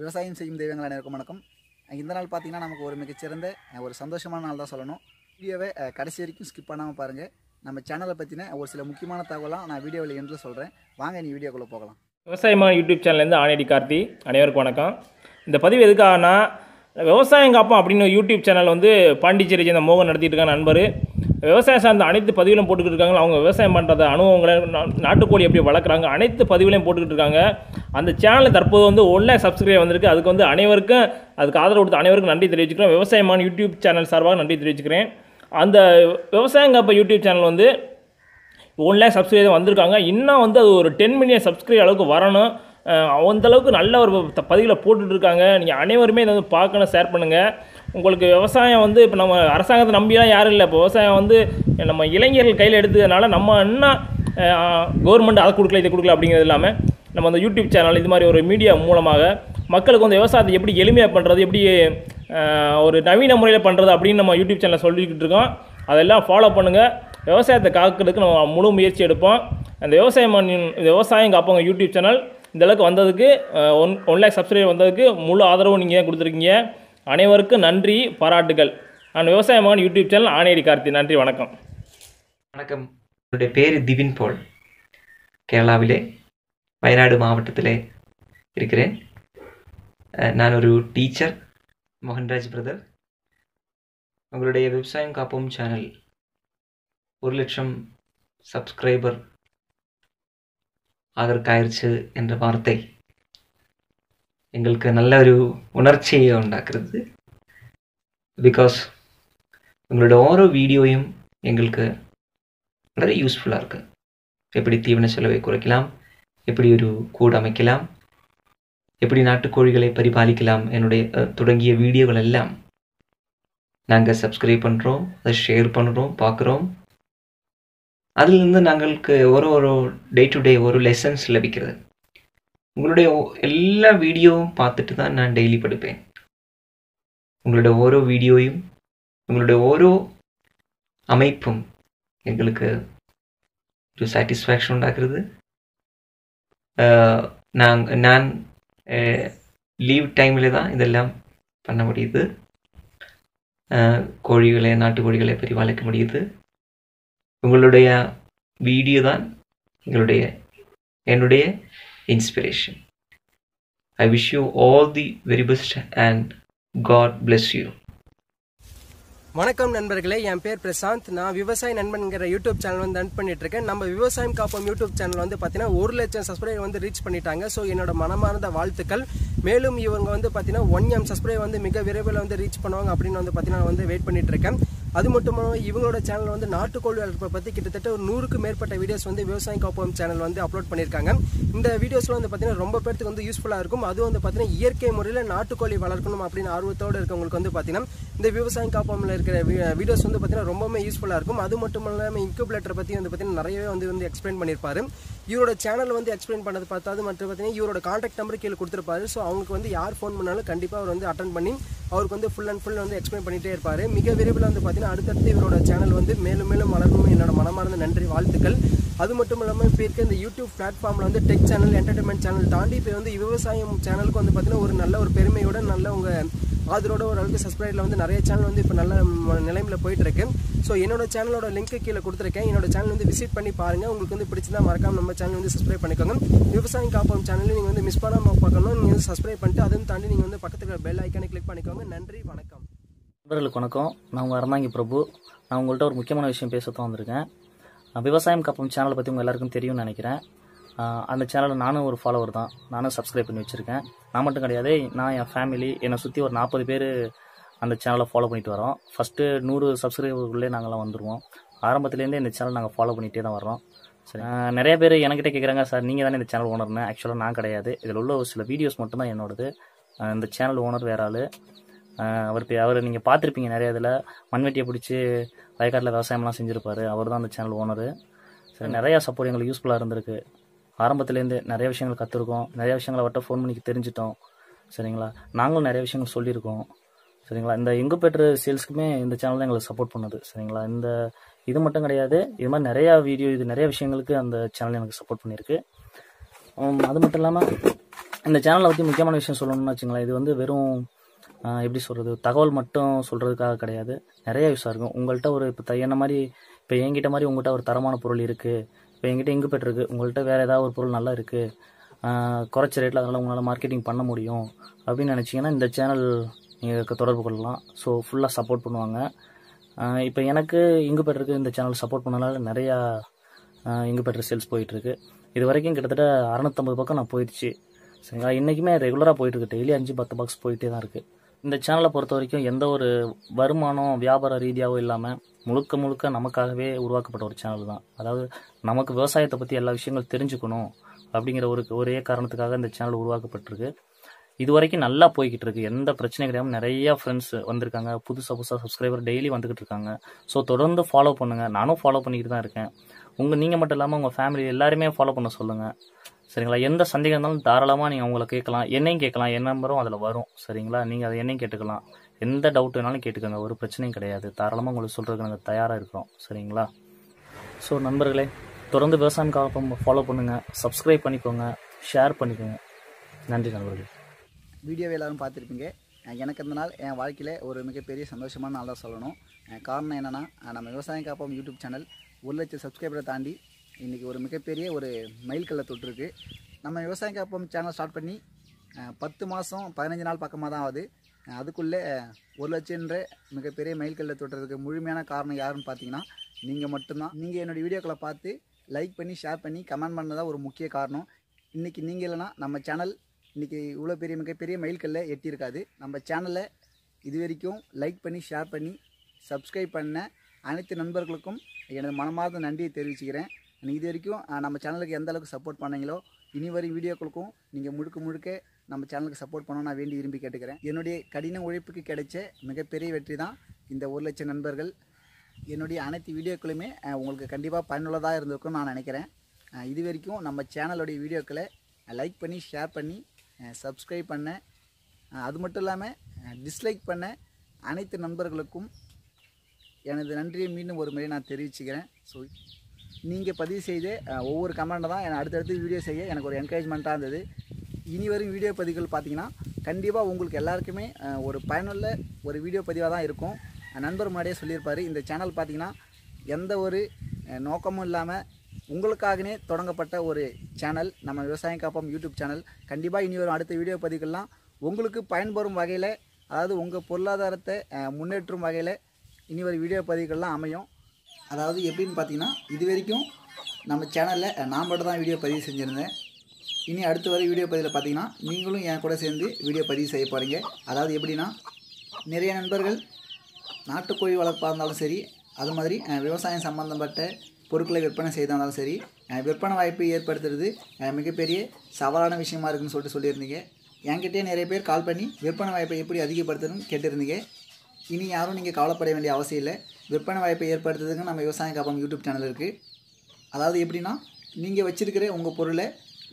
விவசாயம் செய்யும் தெய்வங்கள் அனைவருக்கும் வணக்கம். இந்த நாள் பார்த்தீங்கன்னா நமக்கு ஒரு மிகச்சிறந்த ஒரு சந்தோஷமான நாள் தான் சொல்லணும். வீடியோவை கடைசி வரைக்கும் ஸ்கிப் பண்ணாமல் பாருங்கள் நம்ம சேனலை பற்றின ஒரு சில முக்கியமான தகவலாம் நான் வீடியோவில் என்று சொல்கிறேன் வாங்க நீ வீடியோக்குள்ளே போகலாம். விவசாயமா யூடியூப் சேனல்லேருந்து ஆனேடி கார்த்தி அனைவருக்கும் வணக்கம். இந்த பதிவு எதுக்காகனா விவசாயம் காப்போம் அப்படின்னு யூடியூப் சேனல் வந்து பாண்டிச்சேரி சேர்ந்த மோகன் நடத்திட்டு இருக்காங்க நண்பர். விவசாயம் சார்ந்த அனைத்து பதிவிலும் போட்டுக்கிட்டு இருக்காங்க. அவங்க விவசாயம் பண்ணுறத அனுபவங்களை நாட்டுக்கோழி எப்படி வளர்க்குறாங்க அனைத்து பதிவுலையும் போட்டுக்கிட்டு இருக்காங்க. அந்த சேனலில் தற்போது வந்து ஒன்லை சப்ஸ்கிரைப் வந்திருக்கு. அதுக்கு வந்து அனைவருக்கும் அதுக்கு ஆதரவு கொடுத்த அனைவருக்கும் நன்றி தெரிவிச்சுக்கிறேன் விவசாயமான யூடியூப் சேனல் சார்பாக நன்றி தெரிவிச்சுக்கிறேன். அந்த விவசாயங்க அப்போ யூடியூப் சேனல் வந்து ஒன் லேக் சப்ஸ்கிரைபர் வந்திருக்காங்க. இன்னும் வந்து அது ஒரு டென் மில்லியன் சப்ஸ்கிரைப் அளவுக்கு வரணும். அந்தளவுக்கு அந்த அளவுக்கு நல்ல ஒரு பதிவில் போட்டுட்ருக்காங்க நீங்கள் அனைவருமே இதை வந்து பார்க்கணும் ஷேர் பண்ணுங்கள் உங்களுக்கு விவசாயம் வந்து இப்போ நம்ம அரசாங்கத்தை நம்பிலாம் யாரும் இல்லை. இப்போ விவசாயம் வந்து நம்ம இளைஞர்கள் கையில் எடுத்ததுனால நம்ம என்ன கவர்மெண்ட் அதை கொடுக்கல இதை கொடுக்கல அப்படிங்கிறது இல்லாமல் நம்ம அந்த யூடியூப் சேனல் இது மாதிரி ஒரு மீடியா மூலமாக மக்களுக்கு வந்து விவசாயத்தை எப்படி எளிமையாக பண்ணுறது எப்படி ஒரு நவீன முறையில் பண்ணுறது அப்படின்னு நம்ம யூடியூப் சேனலில் சொல்லிக்கிட்டு இருக்கோம். அதெல்லாம் ஃபாலோ பண்ணுங்கள் விவசாயத்தை காக்கிறதுக்கு நம்ம முழு முயற்சி எடுப்போம். அந்த விவசாயம் இந்த விவசாயம் காப்பவங்க யூடியூப் சேனல் இந்த அளவுக்கு வந்ததுக்கு ஒன் ஒன் லேக் சப்ஸ்கிரைபர் வந்ததுக்கு முழு ஆதரவும் நீங்கள் கொடுத்துருக்கீங்க. அனைவருக்கும் நன்றி பாராட்டுகள். நான் விவசாயமான யூடியூப் சேனல் ஆனேரி கார்த்தி. நன்றி வணக்கம். வணக்கம். என்னுடைய பேர் திவின் போல். கேரளாவிலே வயநாடு மாவட்டத்திலே இருக்கிறேன். நான் ஒரு டீச்சர் மோகன்ராஜ் பிரதர். உங்களுடைய விவசாயம் காப்போம் சேனல் ஒரு லட்சம் சப்ஸ்கிரைபர் ஆதரக்காயிருச்சு என்ற வார்த்தை எங்களுக்கு நல்ல ஒரு உணர்ச்சியை ഉണ്ടാക്കരുത് பிகாஸ் உங்களோட ஓரோ വീഡിയോയും எங்களுக்கு நிறைய யூஸ்ஃபுல்லாக இருக்குது எப்படி தீவன செலவை குறைக்கலாம் எப்படி ஒரு கூடு அமைக்கலாம் எப்படி நாட்டுக்கோழிகளை பரிபாலிக்கலாம் என்னுடைய தொடங்கிய வீடியோகள் எல்லாம் நாங்கள் சப்ஸ்கிரைப் பண்ணுறோம் அதை ஷேர் பண்ணுறோம் பார்க்குறோம். அதிலிருந்து நாங்களுக்கு ஒரு ஒரு டே டு டே ஒரு லெசன்ஸ் லபிக்கிறது. உங்களுடைய எல்லா வீடியோவும் பார்த்துட்டு தான் நான் டெய்லி படுப்பேன். உங்களுடைய ஓரோ வீடியோயும் உங்களுடைய ஓரோ அமைப்பும் எங்களுக்கு ஒரு சாட்டிஸ்ஃபேக்ஷன் உண்டாக்குறது. நான் நான் லீவ் டைமில் தான் இதெல்லாம் பண்ண முடியுது. கோழிகளை நாட்டுக்கோழிகளை பரிபாலிக்க முடியுது. உங்களுடைய வீடியோ தான் எங்களுடைய என்னுடைய inspiration I wish you all the very best and God bless you வணக்கம் நண்பர்களே என் பேர் பிரசாந்த். நான் விவசாய நண்பன்கிற யூடியூப் சேனல் வந்து ரன் பண்ணிட்டு இருக்கேன் நம்ம விவசாயம் காப்போம் யூடியூப் சேனல் வந்து பார்த்தீங்கன்னா ஒரு லட்சம் சப்ஸ்கிரைபர் வந்து ரீச் பண்ணிட்டாங்க. ஸோ என்னோட மனமார்ந்த வாழ்த்துக்கள். மேலும் இவங்க வந்து பார்த்தீங்கன்னா ஒன் எம் சப்ஸ்கிரைபர் வந்து மிக விரைவில் வந்து ரீச் பண்ணுவாங்க அப்படின்னு வந்து பார்த்தீங்கன்னா வந்து வெயிட் பண்ணிட்டு இருக்கேன் அது மட்டும் இல்லாமல் இவங்களோட சேனல் வந்து நாட்டுக்கோழி வளர்ப்பை பற்றி கிட்டத்தட்ட ஒரு நூறுக்கு மேற்பட்ட வீடியோஸ் வந்து விவசாயம் காப்போம் சேனல் வந்து அப்லோட் பண்ணியிருக்காங்க. இந்த வீடியோஸ்லாம் வந்து பார்த்தீங்கன்னா ரொம்ப பேருக்கு வந்து யூஸ்ஃபுல்லாக இருக்கும். அதுவும் வந்து பார்த்தீங்கன்னா இயற்கை முறையில் நாட்டுக்கோழி வளர்க்கணும் அப்படின்னு ஆர்வத்தோடு இருக்கவங்களுக்கு வந்து பார்த்தீங்கன்னா இந்த விவசாயம் காப்போம்ல இருக்கிற வீடியோஸ் வந்து பார்த்தீங்கன்னா ரொம்பவுமே யூஸ்ஃபுல்லாக இருக்கும். அது மட்டும் இல்லாமல் இன்குபேட்டரை பற்றி வந்து பார்த்தீங்கன்னா நிறையவே வந்து வந்து எக்ஸ்பிளைன் பண்ணியிருப்பார். இவரோட சேனல் வந்து எக்ஸ்பிளைன் பண்ணது பார்த்தாது மட்டும் பார்த்தீங்கன்னா இவரோட காண்டாக்ட் நம்பர் கீழே கொடுத்துருப்பாரு. ஸோ அவங்களுக்கு வந்து யார் ஃபோன் பண்ணாலும் கண்டிப்பாக அவர் வந்து அட்டன் பண்ணி அவருக்கு வந்து ஃபுல் அண்ட் ஃபுல் வந்து எக்ஸ்பிளைன் பண்ணிட்டே இருப்பார். மிக விரைவில் வந்து பார்த்தீங்கன்னா அடுத்தடுத்து இவரோட சேனல் வந்து மேலும் மேலும் வளரணும் என்னோட மனமார்ந்த நன்றி வாழ்த்துக்கள். அது மட்டும் இல்லாமல் இப்போ இருக்க இந்த யூடியூப் பிளாட்ஃபார்மில் வந்து டெக் சேனல் என்டர்டைன்மெண்ட் சேனல் தாண்டி இப்போ வந்து விவசாயம் சேனலுக்கு வந்து பார்த்தீங்கன்னா ஒரு நல்ல ஒரு பெருமையோட நல்ல உங்கள் ஆதரோட ஓரளவுக்கு சப்ஸ்கிரைபில் வந்து நிறைய சேனல் வந்து இப்போ நல்ல ம- போயிட்டுருக்கு போயிட்டு ஸோ என்னோட சேனலோட லிங்க்கு கீழே கொடுத்துருக்கேன். என்னோட சேனல் வந்து விசிட் பண்ணி பாருங்கள் உங்களுக்கு வந்து பிடிச்சிருந்தா மறக்காம நம்ம சேனல் வந்து சப்ஸ்கிரைப் பண்ணிக்கோங்க. விவசாயம் காப்போம் சேனலில் நீங்கள் வந்து மிஸ் பண்ணாமல் பார்க்கணும். நீங்கள் வந்து சப்ஸ்கிரைப் பண்ணிட்டு அதையும் தாண்டி நீங்கள் வந்து பக்கத்தில் பெல் ஐக்கானை கிளிக் பண்ணிக்கோங்க. நன்றி வணக்கம். நண்பர்களுக்கு வணக்கம். நான் உங்கள் அறந்தாங்கி பிரபு. நான் உங்கள்கிட்ட ஒரு முக்கியமான விஷயம் பேச தான் வந்திருக்கேன். விவசாயம் கப்பம் சேனலை பற்றி உங்கள் எல்லாருக்கும் தெரியும்னு நினைக்கிறேன். அந்த சேனலில் நானும் ஒரு ஃபாலோவர் தான். நானும் சப்ஸ்கிரைப் பண்ணி வச்சுருக்கேன். நான் மட்டும் கிடையாது நான் என் ஃபேமிலி என்னை சுற்றி ஒரு நாற்பது பேர் அந்த சேனலை ஃபாலோ பண்ணிட்டு வரோம். ஃபஸ்ட்டு நூறு சப்ஸ்கிரைபருக்குள்ளே நாங்கள்லாம் வந்துடுவோம் ஆரம்பத்துலேருந்தே இந்த சேனல் நாங்கள் ஃபாலோ பண்ணிகிட்டே தான் வரோம் சரி. நிறைய பேர் என்கிட்ட கேட்குறாங்க சார் நீங்கள் தானே இந்த சேனல் ஓனர்னு ஆக்சுவலாக நான் கிடையாது. இதில் உள்ள ஒரு சில வீடியோஸ் மட்டும்தான் என்னோடது. இந்த சேனல் ஓனர் வேற ஆள். அவர் அவர் நீங்கள் பார்த்துருப்பீங்க நிறைய இதில். மண்வெட்டியை பிடிச்சி வயக்காட்டில் விவசாயம்லாம் செஞ்சுருப்பாரு. அவர் தான் அந்த சேனல் ஓனர் சரி நிறையா சப்போர்ட் எங்களுக்கு யூஸ்ஃபுல்லாக இருந்திருக்கு. ஆரம்பத்துலேருந்து நிறைய விஷயங்கள் கற்றுருக்கோம் நிறைய விஷயங்களை அவர்கிட்ட ஃபோன் பண்ணி தெரிஞ்சிட்டோம். சரிங்களா? நாங்களும் நிறைய விஷயங்கள் சொல்லியிருக்கோம். சரிங்களா? இந்த இங்குபெட்ரு சேல்ஸ்க்குமே இந்த சேனல் தான் எங்களுக்கு சப்போர்ட் பண்ணுது. சரிங்களா? இந்த இது மட்டும் கிடையாது. இது மாதிரி நிறையா வீடியோ இது நிறைய விஷயங்களுக்கு அந்த சேனல் எனக்கு சப்போர்ட் பண்ணியிருக்கு. அது மட்டும் இல்லாமல் இந்த சேனலை பற்றி முக்கியமான விஷயம் சொல்லணும்னு வச்சுங்களேன். இது வந்து வெறும் எப்படி சொல்கிறது தகவல் மட்டும் சொல்கிறதுக்காக கிடையாது. நிறைய யூஸாக இருக்கும். உங்கள்கிட்ட ஒரு இப்போ என்ன மாதிரி இப்போ என்கிட்ட மாதிரி உங்கள்கிட்ட ஒரு தரமான பொருள் இருக்குது இப்போ என்கிட்ட இங்கு பெற்றிருக்கு. உங்கள்கிட்ட வேறு ஏதாவது ஒரு பொருள் நல்லா இருக்குது குறைச்ச ரேட்டில் அதனால் உங்களால் மார்க்கெட்டிங் பண்ண முடியும். அப்படின்னு நினச்சிங்கன்னா இந்த சேனல் நீங்கள் தொடர்பு கொள்ளலாம். ஸோ ஃபுல்லாக சப்போர்ட் பண்ணுவாங்க. இப்போ எனக்கு இங்கு பெற்றிருக்கு. இந்த சேனல் சப்போர்ட் பண்ணனால நிறையா இங்கு பெற்ற சேல்ஸ் போயிட்டுருக்கு. இது வரைக்கும் கிட்டத்தட்ட அறநூற்றம்பது பக்கம் நான் போயிடுச்சு. சரிங்களா? இன்றைக்குமே ரெகுலராக போயிட்டுருக்கு. டெய்லி அஞ்சு பத்து பாக்ஸ் போயிட்டே தான் இருக்குது இந்த சேனலை பொறுத்த வரைக்கும் எந்த ஒரு வருமானம் வியாபார ரீதியாகவோ இல்லாமல் முழுக்க முழுக்க நமக்காகவே உருவாக்கப்பட்ட ஒரு சேனல் தான். அதாவது நமக்கு விவசாயத்தை பற்றி எல்லா விஷயங்கள் தெரிஞ்சுக்கணும் அப்படிங்கிற ஒரு ஒரே காரணத்துக்காக இந்த சேனல் உருவாக்கப்பட்டிருக்கு. இது வரைக்கும் நல்லா போய்கிட்டு இருக்கு எந்த பிரச்சனையும் கிடையாமல் நிறைய ஃப்ரெண்ட்ஸ் வந்திருக்காங்க. புதுசாக புதுசாக சப்ஸ்கிரைபர் டெய்லி வந்துகிட்டு இருக்காங்க. ஸோ தொடர்ந்து ஃபாலோ பண்ணுங்க. நானும் ஃபாலோ பண்ணிக்கிட்டு தான் இருக்கேன். உங்கள் நீங்கள் மட்டும் இல்லாமல் உங்கள் ஃபேமிலி எல்லாருமே ஃபாலோ பண்ண சொல்லுங்கள் சரிங்களா? எந்த சந்தேகம் இருந்தாலும் தாராளமாக நீங்கள் அவங்கள கேட்கலாம். என்னையும் கேட்கலாம். என் நம்பரும் அதில் வரும். சரிங்களா? நீங்கள் அதை என்னையும் கேட்டுக்கலாம். எந்த டவுட் வேணாலும் கேட்டுக்கோங்க. ஒரு பிரச்சனையும் கிடையாது. தாராளமாக உங்களுக்கு சொல்கிறதுக்கு நாங்கள் தயாராக இருக்கிறோம். சரிங்களா? ஸோ நண்பர்களே தொடர்ந்து விவசாயம் காப்பம் ஃபாலோ பண்ணுங்கள் சப்ஸ்கிரைப் பண்ணிக்கோங்க. ஷேர் பண்ணிக்கோங்க. நன்றி நண்பர்களே. வீடியோவை எல்லாரும் பார்த்துருப்பீங்க. எனக்கு இந்த நாள் என் வாழ்க்கையில் ஒரு மிகப்பெரிய சந்தோஷமான நாள் தான் சொல்லணும் காரணம் என்னென்னா நம்ம விவசாயம் காப்போம் யூடியூப் சேனல் ஒரு லட்சம் சப்ஸ்கிரைபரை தாண்டி இன்றைக்கி ஒரு மிகப்பெரிய ஒரு மைல்கல்லை தொட்டிருக்கு. நம்ம விவசாய காப்போம் சேனல் ஸ்டார்ட் பண்ணி பத்து மாதம் பதினஞ்சு நாள் பக்கமாக தான் ஆகுது. அதுக்குள்ளே ஒரு லட்சம்ன்ற மிகப்பெரிய மைல்கல்லை தொட்டுறதுக்கு முழுமையான காரணம் யாருன்னு பார்த்தீங்கன்னா நீங்கள் மட்டும்தான். நீங்கள் என்னுடைய வீடியோக்களை பார்த்து லைக் பண்ணி ஷேர் பண்ணி கமெண்ட் பண்ணதான் ஒரு முக்கிய காரணம். இன்றைக்கி நீங்கள் இல்லைன்னா நம்ம சேனல் இன்றைக்கி இவ்வளோ பெரிய மிகப்பெரிய மைல்கல்லை எட்டியிருக்காது. நம்ம சேனலை இது வரைக்கும் லைக் பண்ணி ஷேர் பண்ணி சப்ஸ்கிரைப் பண்ண அனைத்து நண்பர்களுக்கும் எனது மனமார்ந்த நன்றியை தெரிவிச்சுக்கிறேன். இது வரைக்கும் நம்ம சேனலுக்கு எந்த அளவுக்கு சப்போர்ட் பண்ணீங்களோ இனி வரும் வீடியோக்களுக்கும் நீங்கள் முழுக்க முழுக்க நம்ம சேனலுக்கு சப்போர்ட் பண்ணணும் நான் வேண்டி விரும்பி கேட்டுக்கிறேன். என்னுடைய கடின உழைப்புக்கு கிடைச்ச மிகப்பெரிய வெற்றி தான் இந்த ஒரு லட்சம் நண்பர்கள். என்னுடைய அனைத்து வீடியோக்களுமே உங்களுக்கு கண்டிப்பாக பயனுள்ளதாக இருந்திருக்கும்னு நான் நினைக்கிறேன். இது வரைக்கும் நம்ம சேனலுடைய வீடியோக்களை லைக் பண்ணி ஷேர் பண்ணி சப்ஸ்கிரைப் பண்ண அது மட்டும் இல்லாமல் டிஸ்லைக் பண்ண அனைத்து நண்பர்களுக்கும் எனது நன்றியை மீண்டும் ஒரு முறை நான் தெரிவிச்சுக்கிறேன். ஸோ நீங்கள் பதிவு செய்து ஒவ்வொரு கமெண்ட்டை தான் எனக்கு அடுத்தடுத்து வீடியோ செய்ய எனக்கு ஒரு என்கரேஜ்மெண்ட்டாக இருந்தது. இனி வரும் வீடியோ பதிவுகள் பார்த்தீங்கன்னா கண்டிப்பாக உங்களுக்கு எல்லாருக்குமே ஒரு பயனுள்ள ஒரு வீடியோ பதிவாக தான் இருக்கும். நண்பர் முன்னாடியே சொல்லியிருப்பார் இந்த சேனல் பார்த்தீங்கன்னா எந்த ஒரு நோக்கமும் இல்லாமல் உங்களுக்காகனே தொடங்கப்பட்ட ஒரு சேனல் நம்ம விவசாயம் காப்போம் யூடியூப் சேனல் கண்டிப்பாக இனி வரும் அடுத்த வீடியோ பதிவுகள்லாம் உங்களுக்கு பயன்பெறும் வகையில் அதாவது உங்கள் பொருளாதாரத்தை முன்னேற்றும் வகையில் இனி ஒரு வீடியோ பதிவுகள்லாம் அமையும். அதாவது எப்படின்னு பார்த்தீங்கன்னா இது வரைக்கும் நம்ம சேனலில் நான் மட்டும் தான் வீடியோ பதிவு செஞ்சுருந்தேன். இனி அடுத்து வர வீடியோ பதிவில் பார்த்தீங்கன்னா நீங்களும் என் கூட சேர்ந்து வீடியோ பதிவு செய்ய போகிறீங்க அதாவது எப்படின்னா நிறைய நண்பர்கள் நாட்டுக்கோழி வளர்ப்பாக இருந்தாலும் சரி அது மாதிரி விவசாயம் சம்மந்தப்பட்ட பொருட்களை விற்பனை செய்தாலும் இருந்தாலும் சரி விற்பனை வாய்ப்பு ஏற்படுத்துறது மிகப்பெரிய சவாலான விஷயமா இருக்குன்னு சொல்லிட்டு சொல்லியிருந்தீங்க. என்கிட்டே நிறைய பேர் கால் பண்ணி விற்பனை வாய்ப்பை எப்படி அதிகப்படுத்தணும்னு கேட்டிருந்தீங்க. இனி யாரும் நீங்கள் கவலைப்பட வேண்டிய அவசியம் இல்லை. விற்பனை வாய்ப்பை ஏற்படுத்துறதுக்கு நம்ம விவசாயம் காப்பம் யூடியூப் சேனல் இருக்குது அதாவது எப்படின்னா நீங்கள் வச்சுருக்கிற உங்கள் பொருளை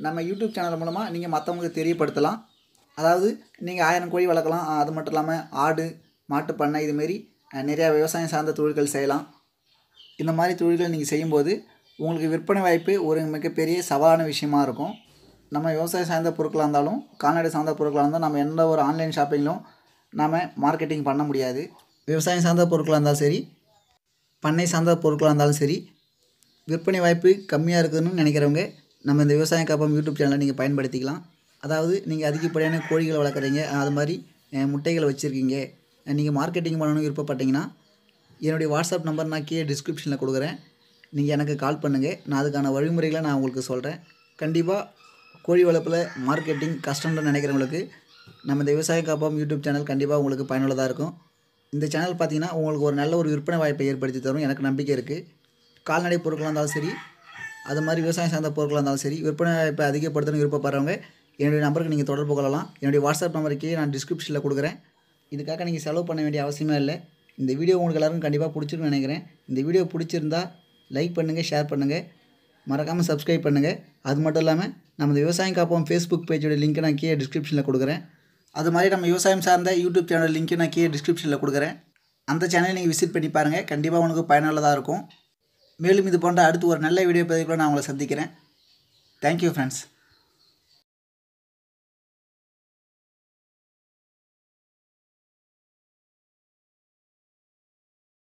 நம்ம யூடியூப் சேனல் மூலமாக நீங்கள் மற்றவங்களுக்கு தெரியப்படுத்தலாம். அதாவது நீங்கள் ஆயிரம் கோழி வளர்க்கலாம். அது மட்டும் இல்லாமல் ஆடு மாட்டு பண்ணை இதுமாரி நிறையா விவசாயம் சார்ந்த தொழில்கள் செய்யலாம். இந்த மாதிரி தொழில்கள் நீங்கள் செய்யும்போது உங்களுக்கு விற்பனை வாய்ப்பு ஒரு மிகப்பெரிய சவாலான விஷயமா இருக்கும். நம்ம விவசாயம் சார்ந்த பொருட்களாக இருந்தாலும் கால்நடை சார்ந்த பொருட்களாக இருந்தாலும் நம்ம எந்த ஒரு ஆன்லைன் ஷாப்பிங்கிலும் நாம் மார்க்கெட்டிங் பண்ண முடியாது. விவசாயம் சார்ந்த பொருட்களாக இருந்தாலும் சரி பண்ணை சார்ந்த பொருட்களாக இருந்தாலும் சரி விற்பனை வாய்ப்பு கம்மியாக இருக்குதுன்னு நினைக்கிறவங்க நம்ம இந்த விவசாய காப்பம் யூடியூப் சேனலை நீங்கள் பயன்படுத்திக்கலாம். அதாவது நீங்கள் அதிகப்படியான கோழிகளை வளர்க்குறீங்க அது மாதிரி முட்டைகளை வச்சுருக்கீங்க நீங்கள் மார்க்கெட்டிங் பண்ணணும்னு விருப்பப்பட்டீங்கன்னா என்னுடைய வாட்ஸ்அப் நம்பர் நான் கீழே டிஸ்கிரிப்ஷனில் கொடுக்குறேன். நீங்கள் எனக்கு கால் பண்ணுங்கள் நான் அதுக்கான வழிமுறைகளை நான் உங்களுக்கு சொல்கிறேன் கண்டிப்பாக கோழி வளர்ப்பில் மார்க்கெட்டிங் கஷ்டம்னு நினைக்கிறவங்களுக்கு நம்ம இந்த விவசாய காப்போம் யூடியூப் சேனல் கண்டிப்பாக உங்களுக்கு பயனுள்ளதாக இருக்கும். இந்த சேனல் பார்த்தீங்கன்னா உங்களுக்கு ஒரு நல்ல ஒரு விற்பனை வாய்ப்பை ஏற்படுத்தி தரும். எனக்கு நம்பிக்கை இருக்குது கால்நடை பொருட்களாக இருந்தாலும் சரி அது மாதிரி விவசாயம் சார்ந்த பொருட்களாக இருந்தாலும் சரி விற்பனை வாய்ப்பை அதிகப்படுத்தணும் விருப்பப்படுறவங்க என்னுடைய நம்பருக்கு நீங்கள் தொடர்பு கொள்ளலாம். என்னுடைய வாட்ஸ்அப் நம்பருக்கே நான் டிஸ்கிரிப்ஷனில் கொடுக்குறேன். இதுக்காக நீங்கள் செலவு பண்ண வேண்டிய அவசியமே இல்லை. இந்த வீடியோ உங்களுக்கு எல்லாருக்கும் கண்டிப்பாக பிடிச்சிருக்குன்னு நினைக்கிறேன். இந்த வீடியோ பிடிச்சிருந்தா லைக் பண்ணுங்கள் ஷேர் பண்ணுங்கள் மறக்காமல் சப்ஸ்கிரைப் பண்ணுங்கள் அது மட்டும் இல்லாமல் நம்ம விவசாயம் காப்போம் ஃபேஸ்புக் பேஜோட லிங்க்கை நான் கீழே டிஸ்கிரிப்ஷனில் கொடுக்குறேன். அது மாதிரி நம்ம விவசாயம் சார்ந்த யூடியூப் சேனல் லிங்க்கு நான் கீழே டிஸ்கிரிப்ஷனில் கொடுக்குறேன். அந்த சேனலை நீங்கள் விசிட் பண்ணி பாருங்கள் கண்டிப்பாக உனக்கு பயனுள்ளதாக இருக்கும். மேலும் இது போன்ற அடுத்து ஒரு நல்ல வீடியோ பதிவுக்குள்ள நான் உங்களை சந்திக்கிறேன். Thank you friends